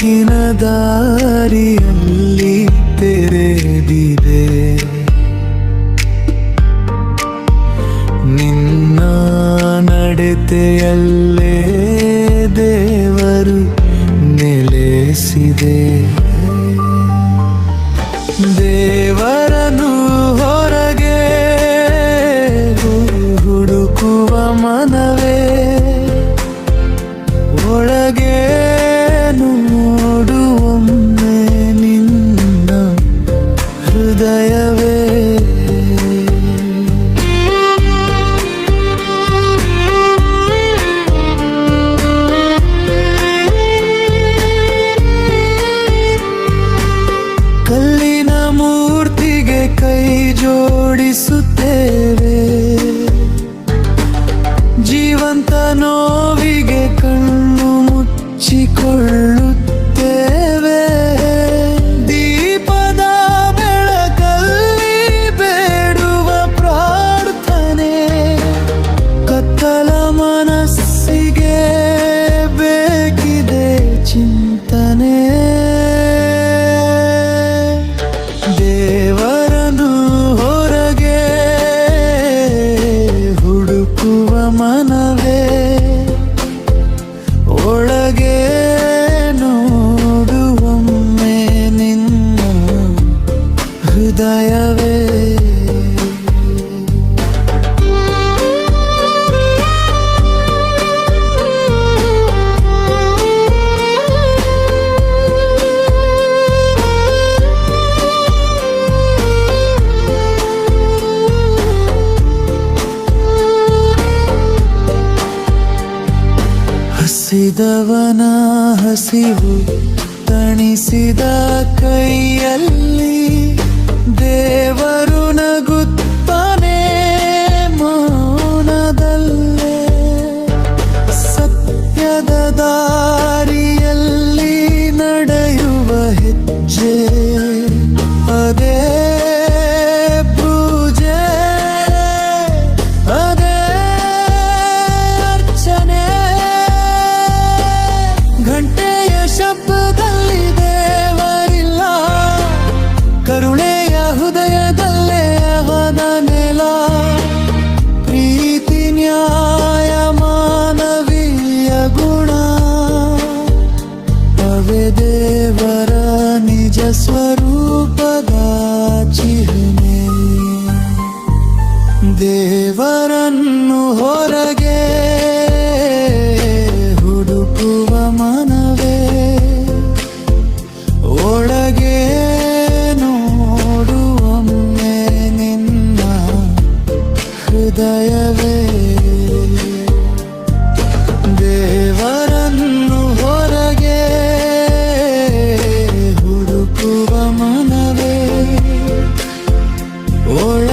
ಮುಖಿನ ದಾರಿಯಲ್ಲಿ ತೆರೆದಿದೆ. ನಿನ್ನ ನಡತೆಯಲ್ಲೇ ದೇವರು ನೆಲೆಸಿದೆ. ದೇವರನು ಹೊರಗೆ ಹುಡುಕುವ ಮನವೇ ಒಳಗೆ ಹೃದಯವೇ. ಹಸಿದವನ ಹಸಿವು ತಣಿಸಿದ ಕೈಯಲ್ಲಿ ಸ್ವರೂಪದ ಚಿಹ್ನೆ. ದೇವರನ್ನು ಹೊರಗೆ Oh,